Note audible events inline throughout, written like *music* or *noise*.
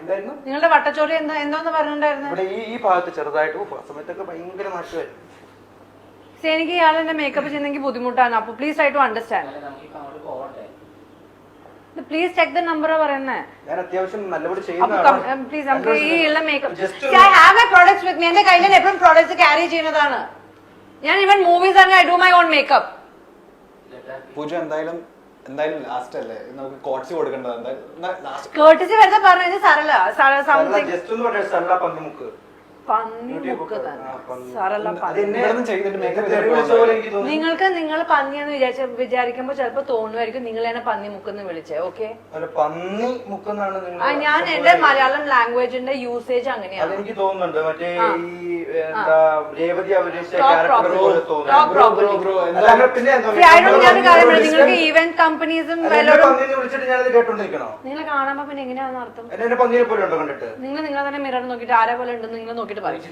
എന്തായിരുന്നു? നിങ്ങളുടെ വട്ടച്ചോറി എന്താ എന്തോന്ന് പറഞ്ഞിട്ടുണ്ടായിരുന്നു? ഈ ഈ ഭാഗത്ത് ചെറുതായിട്ട് സമയത്തൊക്കെ ഭയങ്കര See, എനിക്ക് ഇയാൾ എന്നെ മേക്കപ്പ് ചെയ്യുന്നെങ്കിൽ ബുദ്ധിമുട്ടാണ്. അപ്പൊ please try to understand please check the number പറയുന്നത് ഞാൻ അത്യാവശ്യം നല്ലപോലെ അപ്പൊ പ്ലീസ് നമുക്ക് ഈ ഉള്ള makeup I have a products with me എന്റെ കയ്യിൽ എപ്പോഴും പ്രോഡക്ട്സ് ക്യാരി ചെയ്യുന്നതാണ്. ഞാൻ ഇവൻ മൂവീസ് ആണ് I do my own makeup Pooja എന്തായാലും എന്തായാലും ലാസ്റ്റ് അല്ലേ? നമുക്ക് കോട്സ് കൊടുക്കേണ്ടത് എന്തായാലും ലാസ്റ്റ് കേട്ടിച്ച് വെറുതെ പറഞ്ഞത് സരള സരള സംതിങ് ജസ്റ്റ് ഒന്ന് പറയാം സരള പന്തിമുക്ക്. തന്നെ. സരള പന്നി. നിങ്ങൾക്ക് നിങ്ങൾ പന്നിയെന്ന് വിചാരിച്ച വിചാരിക്കുമ്പോ ചിലപ്പോ തോന്നുമായിരിക്കും നിങ്ങൾ എന്നെ പന്നി മുക്കെന്ന് വിളിച്ചേ ഓക്കെ അല്ല പന്നി മുക്കെന്നാണ് ഞാൻ എന്റെ മലയാളം ലാംഗ്വേജിന്റെ യൂസേജ് അങ്ങനെയാണ് എനിക്ക് തോന്നുന്നുണ്ട്. മറ്റേ ഈ എന്താ രേവതി അഭിനയിച്ച Talk ക്യാരക്ടർ പോലെ തോന്നുന്നു. നിങ്ങൾക്ക് ഈവന്റ് കമ്പനീസും നിങ്ങൾ കാണുമ്പോ പിന്നെ എങ്ങനെയാണെന്ന് അർത്ഥം? എന്നെ എന്നെ പോലെ ഉണ്ടോ കണ്ടിട്ട്? നിങ്ങൾ നിങ്ങളെ തന്നെ മിറർ നോക്കിട്ട് ആരെ പോലെ ഉണ്ടെന്ന് നിങ്ങൾ പറയും.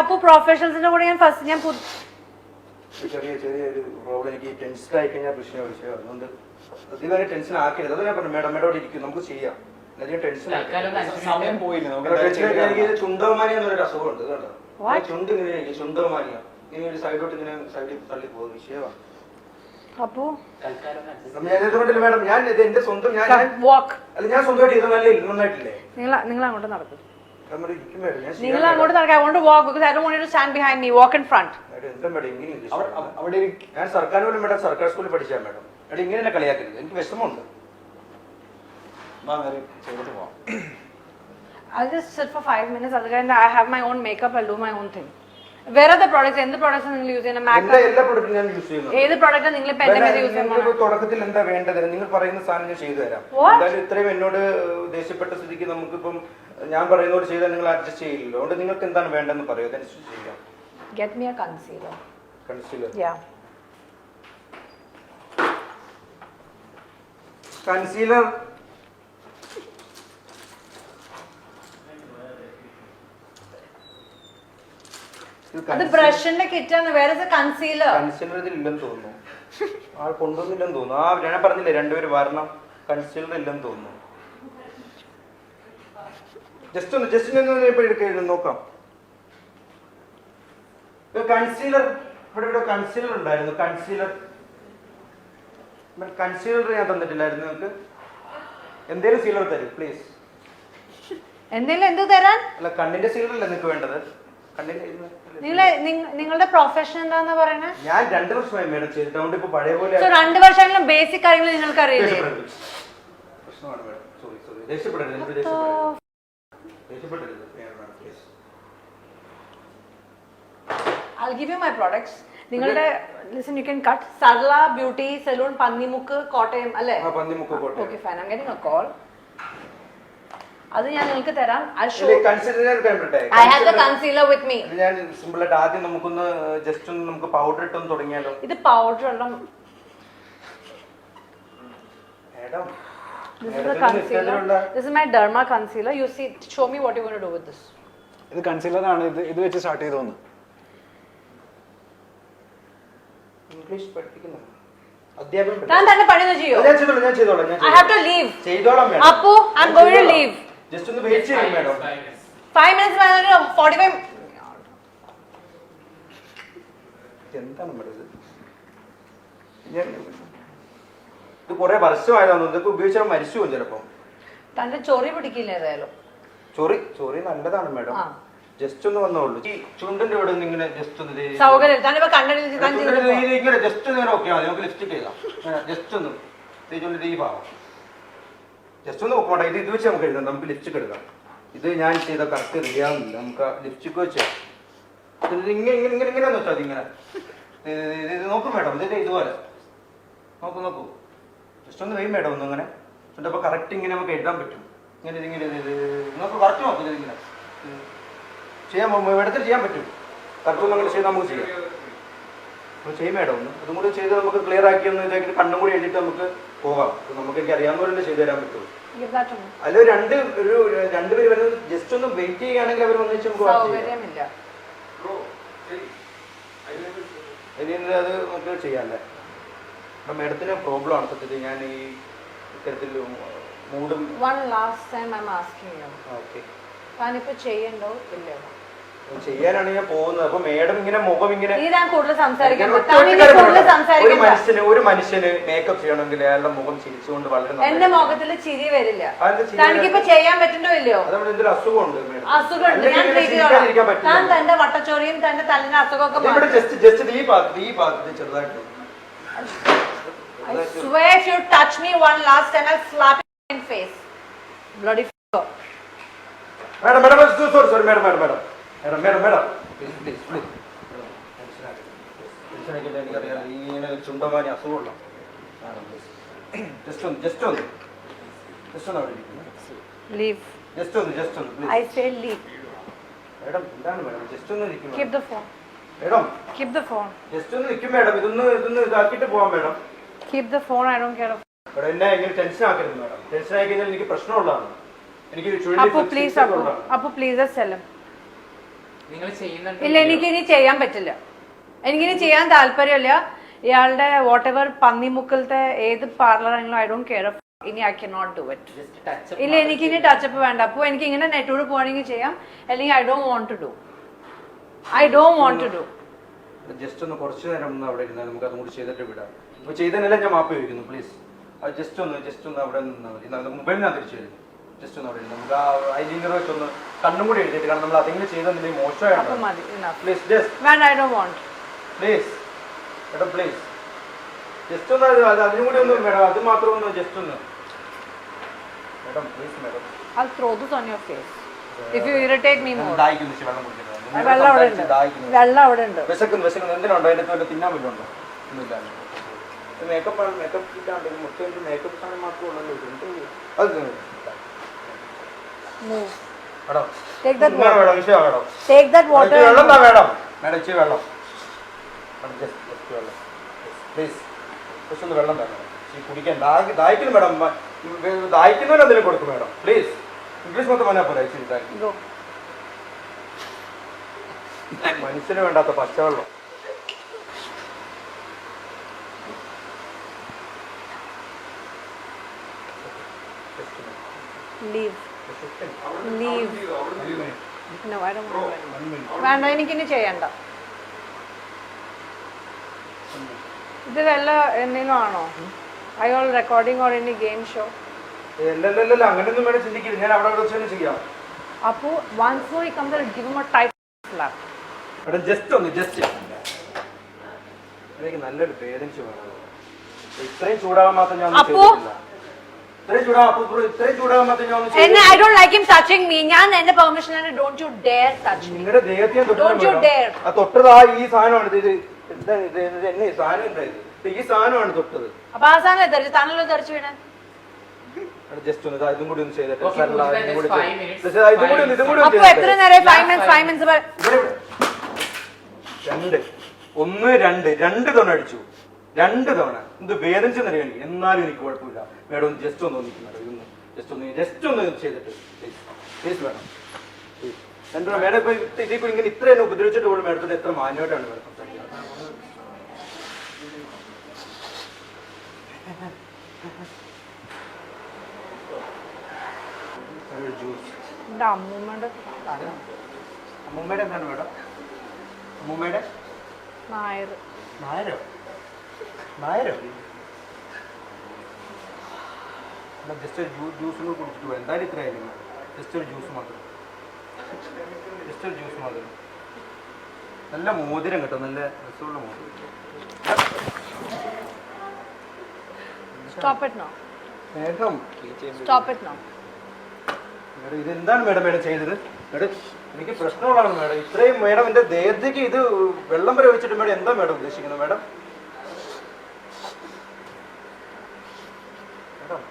അപ്പൊ പ്രൊഫഷണൽസിന്റെ കൂടെ ഞാൻ ഫസ്റ്റ് ഞാൻ ചെറിയ ചെറിയൊരു പ്രോബ്ലം എനിക്ക് ടെൻഷൻ ആയി കഴിഞ്ഞാൽ പ്രശ്നം വിഷയം അതുകൊണ്ട് അതിവരെ ടെൻഷൻ ആക്കരുത്. അത് ഞാൻ പറഞ്ഞു മേഡം മേഡം അവിടെ ഇരിക്കും. നമുക്ക് ചെയ്യാം. അധികം ടെൻഷൻ എനിക്ക് ചുണ്ടോമാനിയ എന്നൊരു അസുഖമുണ്ട് കേട്ടോ? ചുണ്ട് ഇങ്ങനെ ചുണ്ടോമാനിയ ഇങ്ങനെ ഒരു സൈഡോട്ട് ഇങ്ങനെ സൈഡിൽ തള്ളി പോകും. വിഷയമാണ് അപ്പു? തൽക്കാലം മാഡം ഞാൻ ഇത് എന്റെ സ്വന്തം ഞാൻ വാക്ക് അല്ല ഞാൻ സ്വന്തമായിട്ട് ഇത് നല്ല നന്നായിട്ടില്ലേ? നിങ്ങൾ നിങ്ങൾ അങ്ങോട്ട് നടക്കും. നമ്മുടെ ഇരിക്കും മേഡം നിങ്ങൾ അങ്ങോട്ട് നടക്കാം അങ്ങോട്ട് want walk because I don't want to stand behind me walk in front എന്താ മേഡം ഇങ്ങനെ അവിടെ- ഞാൻ സർക്കാർ പോലും മേഡം സർക്കാർ സ്കൂളിൽ പഠിച്ചാ മേഡം. മേഡം ഇങ്ങനെ കളിയാക്കരുത് എനിക്ക് വിഷമമുണ്ട്. I'll just sit for five minutes. അത് കഴിഞ്ഞ് I have my own makeup. I'll do my own thing. വേറെ products? എന്ത് products നിങ്ങൾ യൂസ് ചെയ്യുന്നത്? എന്റെ എല്ലാ പ്രൊഡക്റ്റും ഞാൻ യൂസ് ചെയ്യുന്നു. ഏത് പ്രോഡക്റ്റ് നിങ്ങൾ ഇപ്പൊ എന്റെ മേലെ യൂസ് ചെയ്യുന്നത്? നിങ്ങൾക്ക് തുടക്കത്തിൽ എന്താ വേണ്ടത്? നിങ്ങൾ പറയുന്ന സാധനം ഞാൻ ചെയ്തു തരാം. What? എന്തായാലും ഇത്രയും എന്നോട് ദേഷ്യപ്പെട്ട സ്ഥിതിക്ക് നമുക്കിപ്പം ഞാൻ പറയുന്നോട് ചെയ്താൽ നിങ്ങൾ അഡ്ജസ്റ്റ് ചെയ്യില്ലല്ലോ. അതുകൊണ്ട് നിങ്ങൾക്ക് എന്താണ് വേണ്ടതെന്ന് പറയൂ. അതനുസരിച്ച് ചെയ്യാം. Get me a concealer concealer yeah concealer അത് ബ്രഷിന്റെ കിറ്റാണ് വേറെ കൺസീലർ കൺസീലർ ഇതില്ലെന്ന് തോന്നുന്നു. ആൾ കൊണ്ടുവന്നില്ലെന്ന് തോന്നുന്നു. ആ ഞാൻ പറഞ്ഞില്ലേ രണ്ടുപേര് വരണം. കൺസീലർ ഇല്ലെന്ന് തോന്നുന്നു. ജസ്റ്റ് ഒന്ന് ജസ്റ്റ് ഒന്ന് ഇപ്പൊ എടുക്കുക നോക്കാം. കൺസീലർ ഇവിടെ ഇവിടെ കൺസീലർ ഉണ്ടായിരുന്നു. കൺസീലർ കൺസീലർ ഞാൻ തന്നിട്ടില്ലായിരുന്നു നിങ്ങൾക്ക്. എന്തേലും സീലർ തരും പ്ലീസ് എന്തെങ്കിലും എന്ത് തരാൻ? അല്ല കണ്ണിന്റെ സീലർ അല്ലേ നിങ്ങൾക്ക് വേണ്ടത്? നിങ്ങളെ നിങ്ങളുടെ പ്രൊഫഷൻ എന്താന്ന് പറയണേ? ഞാൻ രണ്ട് വർഷമായി മേഡം ചെയ്തിട്ട് അതുകൊണ്ട് ഇപ്പൊ പഴയ പോലെ സോ രണ്ട് വർഷമെങ്കിലും ബേസിക് കാര്യങ്ങൾ നിങ്ങൾക്ക് അറിയില്ലേ. പ്രശ്നമാണ് madam. Sorry sorry madam, please. I'll give you my products. നിങ്ങളുടെ listen you can cut Sarla beauty salon Pannimukku Kottayam അല്ലേ? Pannimukku Kottayam okay fine I'm getting a call അത് ഞാൻ നിങ്ങൾക്ക് തരാം. I have the concealer with me ഞാൻ simple ആയിട്ട് ആദ്യം നമുക്കൊന്ന് ജസ്റ്റ് ഒന്ന് നമുക്ക് പൗഡർ ഇട്ടൊന്ന് തുടങ്ങിയാലോ? ഇത് പൗഡർ ഉള്ള madam This is the concealer. This is my derma concealer. You see, show me what you're going to do with this. ഇത് കൺസീലർ ആണ് ഇത് ഇത് വെച്ച് സ്റ്റാർട്ട് ചെയ്തു തോന്നുന്നു ഇംഗ്ലീഷ് പഠിപ്പിക്കുന്നു അധ്യാപനം ഞാൻ തന്നെ പണി ചെയ്യോ? ഞാൻ ചെയ്തോളാം ഞാൻ ചെയ്തോളാം ഞാൻ ഐ ഹാവ് ടു ലീവ് ചെയ്തോളാം madam. Appu I am going to leave just ഒന്ന് വെയിറ്റ് ചെയ്യും madam five minutes forty five എന്താണ് മേഡം ഇത്? ഞാൻ ഇത്? കുറെ വർഷമായതാണ് ഇതൊക്കെ ഉപയോഗിച്ചാൽ മരിച്ചു പോകും ചിലപ്പം. തന്റെ ചൊറി പിടിക്കില്ല ഏതായാലും. ചൊറി ചൊറി നല്ലതാണ് മാഡം ജസ്റ്റ് ഒന്ന് വന്നോളൂ ഈ ചുണ്ടിന്റെ ഇവിടെ ഒന്ന് ഇങ്ങനെ ജസ്റ്റ് ഒന്ന് ദേ- സൗകര്യം താനിപ്പോ ഇത് ഇങ്ങനെ ജസ്റ്റ് നേരെ ഓക്കെ മതി നമുക്ക് ലിഫ്റ്റ് ചെയ്താം ജസ്റ്റ് ഒന്ന്. ഈ ഭാഗം. ജസ്റ്റ് ഒന്ന് നോക്കട്ടെ ഇത് ഇത് വെച്ച് നമുക്ക് എഴുതാം നമുക്ക് ലിപ്സ്റ്റിക് എടുക്കാം. ഇത് ഞാൻ ചെയ്ത കറക്റ്റ് റിയാവുന്നില്ല നമുക്ക് ലിപ്സ്റ്റിക് വെച്ച് ഇങ്ങനെ ഇങ്ങനെ ഇങ്ങനെ ഇങ്ങനെ വെച്ചാൽ മതി ഇങ്ങനെ. ഇത് നോക്കും മേഡം. ഇതിന്റെ ഇതുപോലെ. നോക്കൂ നോക്കൂ. ജസ്റ്റ് ഒന്ന് വെയും മേഡം ഒന്ന് അങ്ങനെ എന്നിട്ട് കറക്റ്റ് ഇങ്ങനെ നമുക്ക് എഴുതാൻ പറ്റും. ഇങ്ങനെ ഇതിങ്ങനെ ഇത് കറക്റ്റ് നോക്കൂ ഇതിങ്ങനെ. ചെയ്യാൻ മേഡത്തിൽ ചെയ്യാൻ പറ്റും. കറക്റ്റ് നമ്മൾ അങ്ങനെ ചെയ്ത് നമുക്ക് ചെയ്യാം. അപ്പോൾ ചെയ്യും മേഡം ഒന്ന് അതും കൂടി ചെയ്ത് നമുക്ക് ക്ലിയർ ആക്കി ഒന്ന് ഇതാക്കി കണ്ണും കൂടി എഴുതിയിട്ട് നമുക്ക് പോകാം അപ്പോൾ നമുക്ക് എനിക്ക് അറിയാവുന്ന പോലെ ചെയ്തു തരാൻ പറ്റുള്ളൂ. അല്ല രണ്ട് ഒരു രണ്ടുപേര് വരുന്നത് ജസ്റ്റ് ഒന്ന് വെയിറ്റ് ചെയ്യുകയാണെങ്കിൽ അവർ ഒന്നിച്ച് നമുക്ക് അത് നമുക്ക് ചെയ്യാല്ലേ അപ്പം മേഡത്തിന് പ്രോബ്ലം ആണ് സത്യത്തിൽ. ഞാൻ ഈ ഇത്തരത്തിൽ മൂടും one last time I okay താനിപ്പോ ചെയ്യണ്ടോ? ഇല്ലയോ? ചെയ്യാനാണ് ഞാൻ പോകുന്നത്. അപ്പൊ മേഡം ഇങ്ങനെ മുഖം ഇങ്ങനെ. ഒരു മനുഷ്യന് ഒരു മനുഷ്യന് മേക്കപ്പ് ചെയ്യണമെങ്കിൽ അയാളുടെ മുഖം ചിരിച്ചുകൊണ്ട് വളരെ എന്റെ മുഖത്തിൽ ചിരി വരില്ല. തനിക്കിപ്പോ ചെയ്യാൻ പറ്റണ്ടോ ഇല്ലയോ? എന്തൊരു അസുഖമുണ്ട് ഞാൻ തന്റെ വട്ടച്ചോറിയും തന്റെ തല്ലിന്റെ അസുഖമൊക്കെ ജസ്റ്റ് ജസ്റ്റ് ഈ ഭാഗത്ത് ഈ ഭാഗത്ത് ചെറുതായിട്ട്. I swear if you touch me one last time, I'll slap you face. Bloody f***er. Madam madam sorry sorry madam madam madam madam madam madam. Please please please ടെൻഷനാക്കിയിട്ട് എനിക്കറിയാം. ഈ ഇങ്ങനെ ചുണ്ടമാനി അസുഖമുള്ള ജസ്റ്റ് ഒന്ന് ജസ്റ്റ് ഒന്ന്. ജസ്റ്റ് ഒന്ന് അവിടെ leave just ഒന്ന് just ഒന്ന് please say leave leave. Madam എന്താണ് മേഡം? ജസ്റ്റ് ഒന്ന് keep the phone madam. Keep the phone just ഒന്ന് നിൽക്കും മേഡം. ഇതൊന്ന് ഇതൊന്ന് ഇതാക്കിയിട്ട് പോവാം madam. Keep the phone I don't madam എന്നെ ഇങ്ങനെ ടെൻഷൻ ആക്കരുത് മേഡം. ടെൻഷൻ ആയി കഴിഞ്ഞാൽ എനിക്ക് പ്രശ്നമുള്ളതാണ്. എനിക്ക് ചുഴലി പ്ലീസ് അപ്പൊ. പ്ലീസ്. ഉള്ളതാണ്. Appu, please just tell him. നിങ്ങൾ ചെയ്യുന്നുണ്ട്? ഇല്ല എനിക്ക് ഇനി ചെയ്യാൻ പറ്റില്ല. എനിക്കിനി ചെയ്യാൻ താല്പര്യമില്ല. ഇയാളുടെ വാട്ട് എവർ പന്നിമുക്കലത്തെ ഏത് പാർലറാണെങ്കിലും ഐ ഡോണ്ട് കെയർ ഇനി I can not do it ഇല്ല എനിക്കിനി ടച്ചപ്പ് വേണ്ട. അപ്പോൾ എനിക്ക് ഇങ്ങനെ നെറ്റോട് പോകണമെങ്കിൽ ചെയ്യാം. അല്ലെങ്കിൽ I don't want to do I don't want to do just ഒന്ന് കുറച്ച് നേരം ഒന്ന് അവിടെ ഇരുന്നാൽ നമുക്ക് അതും കൂടി ചെയ്തിട്ട് വിടാം. ഇപ്പൊ ചെയ്തതിനെല്ലാം ഞാൻ മാപ്പ് ചോദിക്കുന്നു പ്ലീസ് അത് ജസ്റ്റ് ഒന്ന് ജസ്റ്റ് ഒന്ന് അവിടെ നിന്നാൽ മതി. തിരിച്ചു വരും. ജസ്റ്റ് ഒന്ന് അവിടെ നമുക്ക് ആ ഐലിംഗർ വെച്ച് ഒന്ന് കണ്ണും കൂടി എഴുതിയിട്ട് കാരണം നമ്മൾ അതെങ്കിലും ചെയ്തെന്നില്ലെങ്കിൽ അപ്പം മോശമായിട്ട് മതി enough. പ്ലീസ് ജസ്റ്റ് വേണ്ട I want please madam please just ഒന്ന് അത് അത് അതിനും കൂടി ഒന്ന് മേഡം അത് മാത്രം ഒന്ന് ജസ്റ്റ് ഒന്ന്. Madam please madam. I'll throw this on your face. If you irritate me more. ദാഹിക്കുന്നു ഇച്ചിരി വെള്ളം കുടിക്കുന്നത് ആ വെള്ളം അവിടെ ഉണ്ട്. ദാഹിക്കുന്നു. വെള്ളം അവിടെ ഉണ്ട്. വിശക്കുന്നു വിശക്കുന്നു. എന്തിനുണ്ടോ? അതിന്റെ വല്ല തിന്നാൻ വല്ലതുണ്ടോ ഒന്നുമില്ല. മേക്കപ്പ് മേക്കപ്പ് ഇല്ലാണ്ട് മേക്കപ്പ് സാധനം മാത്രമേ ഉള്ളൂ Move. മേഡം Take that ഇങ്ങനെ water. വേണം വിഷയം വേണം Take that water. ഇച്ചിരി വെള്ളം താ ഇച്ചിരി വെള്ളം പ്ലീസ് ജസ്റ്റ് ഒന്ന് വെള്ളം തരണം ഈ കുടിക്കാൻ ദാഹി ദാഹിക്കുന്നു മേഡം ദാഹിക്കുന്നവന് എന്തെങ്കിലും കൊടുക്കും മേഡം പ്ലീസ് ഇംഗ്ലീഷ് മൊത്തം പറഞ്ഞാൽ പോരാ ഇച്ചിരി ദാഹിക്കുന്നു. Go. മനുഷ്യന് വേണ്ടാത്ത പച്ചവെള്ളം Leave. Don't want to. വേണ്ട എനിക്കിനി ചെയ്യണ്ട. ഇത് വല്ല എന്തെങ്കിലും ആണോ I all recording or any game show അല്ലല്ലല്ല അങ്ങനെയൊന്നും വേണം ചിന്തിക്കില്ല ഞാൻ അവിടെ വെച്ച് തന്നെ ചെയ്യാം. അപ്പോ once more come give a type slap എടാ ജസ്റ്റ് ഒന്ന് ജസ്റ്റ് എനിക്ക് നല്ലൊരു പേരൻസ് വേണം. ഇത്രയും ചൂടാവാൻ മാത്രം ഞാൻ അപ്പോ? എന്നെ I. Don't like him touching me ഞാൻ എന്റെ പെർമിഷൻ ആണ് don't you dare touch me നിങ്ങളുടെ ദേഹത്തെ ഡോണ്ട് യു ഡെയർ തൊട്ടത് dare. ആ തൊട്ടത് ഈ സാധനമാണ്. ഇത് എന്നെ ഈ സാധനം ഇത്? ഈ സാധനമാണ് തൊട്ടത്. അപ്പൊ ആ സാധനം തെറിച്ച് താനല്ലോ തെറിച്ച് വീണേ. ജസ്റ്റ് ഒന്ന് ഇതാ കൂടി ഒന്ന് ചെയ്തിട്ട്. ഇതും കൂടി ഇതും കൂടി എത്ര. നേരം ഫൈവ് മിനിറ്റ്സ് ഫൈവ് മിനിറ്റ്സ്. രണ്ട് ഒന്ന് രണ്ട് രണ്ട് തവണ അടിച്ചു രണ്ട് തവണ. എന്ത് വേദനിച്ച നിലയാണ് എന്നാലും എനിക്ക് കുഴപ്പമില്ല. മേഡം ഒന്ന് ജസ്റ്റ് ഒന്ന് മേഡം. ജസ്റ്റ് ഒന്ന് ജസ്റ്റ് ഒന്ന് ചെയ്തിട്ട് പ്ലീസ് പ്ലീസ് വേണം. Please. മേഡം ഇപ്പൊ ഇത് ഇതിപ്പോ ഇങ്ങനെ ഇത്ര തന്നെ ഉപദ്രവിച്ചിട്ട് പോലും മേഡത്തിന് എത്ര മാന്യമായിട്ടാണ് മേഡം അമ്മൂമ്മയുടെ അമ്മൂമ്മയുടെ എന്താണ് മേഡം? അമ്മൂമ്മയുടെ നായർ. നായരോ? നായരോ? ജസ്റ്റ് ഒരു ജ്യൂസ് ജ്യൂസും കൂടി കുടിച്ചിട്ട് എന്തായാലും ഇത്ര ജസ്റ്റ് ഒരു ജ്യൂസ് മാത്രം. ജസ്റ്റ് ഒരു ജ്യൂസ് മാത്രം. നല്ല മോതിരം കേട്ടോ നല്ല രസമുള്ള മോതിരം. നോ മേഡം മേഡം ഇത് മേഡം മേഡം ചെയ്തത്? മേഡം എനിക്ക് പ്രശ്നമുള്ളതാണ് മേഡം. ഇത്രയും മേഡം എന്റെ ദേഹത്തേക്ക് ഇത് വെള്ളം വരെ വെച്ചിട്ട് മേഡം എന്താ മേഡം ഉദ്ദേശിക്കുന്നത്? Madam madam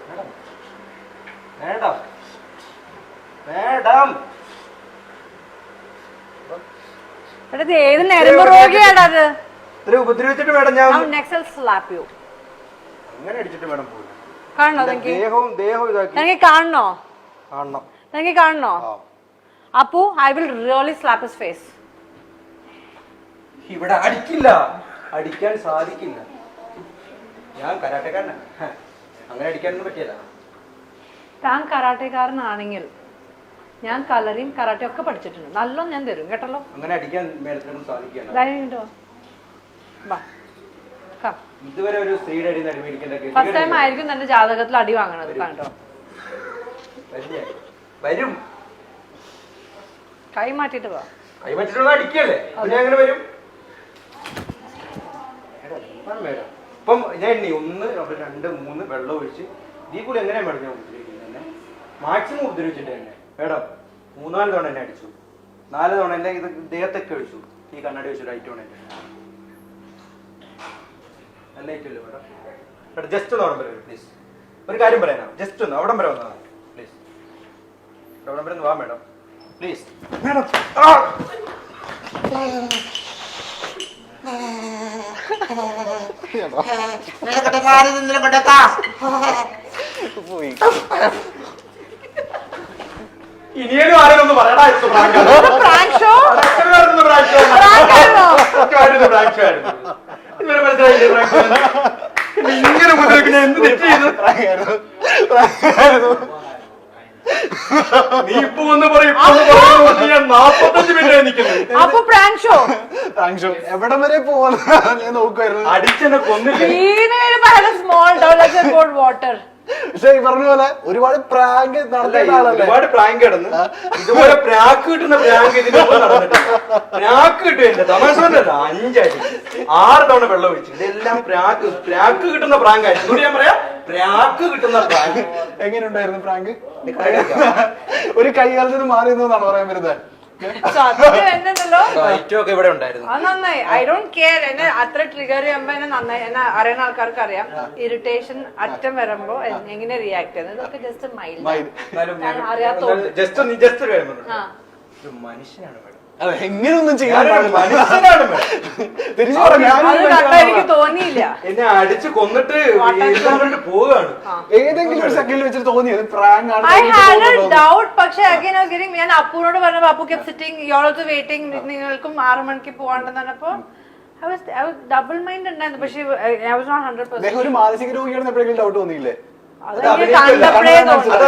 madam madam madam എടാ ഇത് ഏത് നെരമ്പ് രോഗിയാടാ അത്? ഇത്ര ഉപദ്രവിച്ചിട്ട് മേഡം ഞാൻ നെക്സൽ അങ്ങനെ അടിച്ചിട്ട് മേഡം പോയി. കാണണോ എന്റെ ദേഹവും ദേഹവും ഇതാക്കി. നിനക്ക് കാണണോ? കാണണം. നിനക്ക് കാണണോ? ആ. Appu I will really slap his face ഇവിടെ അടിക്കില്ല. അടിക്കാൻ സാധിക്കില്ല. ഞാൻ കരാട്ടക്കാരനാ. ഹ, അങ്ങനെ അടിക്കാനൊന്നും പറ്റിയല്ല. താൻ കരാട്ടക്കാരനാണെങ്കിൽ ഞാൻ കളറിയും കരാട്ടയും ഒക്കെ പഠിച്ചിട്ടുണ്ട്. നല്ലോ ഞാൻ തരും കേട്ടല്ലോ? അങ്ങനെ അടിക്കാൻ മേലത്തിനൊന്നും സാധിക്കുകയല്ല ധൈര്യം കിട്ടോ വാ. ഇതുവരെ ഒരു സ്ത്രീയുടെ അടി നടി മേടിക്കേണ്ട കേസ് ഫസ്റ്റ് ടൈം ആയിരിക്കും തന്റെ ജാതകത്തിൽ അടി വാങ്ങണത് കണ്ടോ. വരും. കൈ മാറ്റിട്ട് പോവാ കൈ പറ്റിട്ടുള്ള അടിക്കല്ലേ? അങ്ങനെ വരും? മേഡം? ഇപ്പം ഞാൻ എണ്ണി ഒന്ന് രണ്ട്, മൂന്ന് വെള്ളം ഒഴിച്ച് ഈ കൂടി എങ്ങനെയാ മേഡം ഞാൻ ഉപദ്രവിക്കുന്നത് എന്നെ മാക്സിമം ഉപദ്രവിച്ചിട്ട് തന്നെ. മേഡം മൂന്നാൽ തവണ എന്നെ അടിച്ചു. നാല് തവണ എന്നെ ഇത് ദേഹത്തൊക്കെ ഒഴിച്ചു. ഈ കണ്ണാടി വെച്ചു റൈറ്റ് തവണ എന്നെ നല്ല മേഡം? മേഡം ജസ്റ്റ് ഒന്ന് അവിടം വരെ പ്ലീസ് ഒരു കാര്യം പറയാനാ. ജസ്റ്റ് ഒന്ന് അവിടം വരെ വന്നതാ പ്ലീസ് അവിടം വരെ ഒന്ന് വാ മേഡം. Please madam. ആ. പോയി ഇനിയും ആരെയൊന്നും prank ആയിരുന്നു. ഇതുവരെ മനസ്സിലായില്ലേ prank ആണെന്ന്? എന്നെ ഇങ്ങനെ ഉപദ്രവിക്കുന്ന എന്ത് തെറ്റ് ചെയ്തു? നീ ഇപ്പൊ വന്ന് പറയും നാപ്പത്തഞ്ച് മിനിറ്റ് നിൽക്കുന്നു അപ്പൊ പ്രാങ്ക് ഷോ താങ്ക്സ് എവിടം വരെ പോകുന്ന ഞാൻ നോക്കുമായിരുന്നു അടിച്ചെന്നെ കൊന്നില്ല? വീണ സ്മോൾ ഡോളർ ബോട്ട് വാട്ടർ പക്ഷെ ഈ പറഞ്ഞ പോലെ ഒരുപാട് പ്രാങ്ക് ആളല്ലേ? ഒരുപാട് പ്രാങ്ക് കിടന്ന് ഇതുപോലെ പ്രാക്ക് കിട്ടുന്ന പ്രാങ്ക് ഇതിന് മുമ്പ് പ്രാക്ക് കിട്ടും എന്റെ തമാശ അഞ്ചടി ആറ് തവണ വെള്ളം ഒഴിച്ചു. ഇതെല്ലാം പ്രാക്ക് പ്രാക്ക് കിട്ടുന്ന പ്രാങ്ക് ആയിരുന്നു ഞാൻ പറയാ പ്രാക്ക് കിട്ടുന്ന പ്രാങ്ക് എങ്ങനെയുണ്ടായിരുന്നു പ്രാങ്ക് ഒരു കൈകാലത്തിന് മാറി നിന്നാണ് പറയാൻ വരുന്നത്. എന്നുണ്ടല്ലോ ഒക്കെ ഇവിടെ ഉണ്ടായിരുന്നു. അത് നന്നായി. ഐ ഡോണ്ട് കെയർ എന്നെ അത്ര ട്രിഗർ ചെയ്യുമ്പോ എന്നെ നന്നായി. എന്നെ അറിയുന്ന ആൾക്കാർക്ക് അറിയാം ഇറിറ്റേഷൻ അറ്റം വരുമ്പോ എങ്ങനെ റിയാക്ട് ചെയ്യുന്നത്? ഇതൊക്കെ ജസ്റ്റ് മൈൽഡ് അറിയാത്ത അറിയാത്തോണ്ട്. ജസ്റ്റ് ഒരു മനുഷ്യനാണ് അതെ എങ്ങനെയൊന്നും ചെയ്യാൻ എനിക്ക് *laughs* തോന്നിയില്ല. എന്നെ അടിച്ച് കൊന്നിട്ട് പോവുകയാണ്. ഏതെങ്കിലും ഒരു സെക്കൻഡിൽ വെച്ചിട്ട് തോന്നിയത് പ്രാങ്ക് ആണ് ഐ എനിക്ക് ഹാഡ് എ തോന്നുന്നു. ഡൗട്ട് പക്ഷെ അഗൈൻ ഞാൻ അപ്പുവിനോട് പറഞ്ഞപ്പോ അപ്പു കെപ് സിറ്റിംഗ് യോളത്ത് വെയിറ്റിംഗ് നിങ്ങൾക്കും ആറു മണിക്ക് പോകണ്ടെന്ന് പറഞ്ഞപ്പോ ഡബിൾ മൈൻഡ് ഉണ്ടായിരുന്നു. പക്ഷേ ഒരു മാനസിക രോഗിയാണെന്ന് എപ്പോഴെങ്കിലും ഡൗട്ട് തോന്നിയില്ലേ? കണ്ടപ്പോഴേ തോന്നി.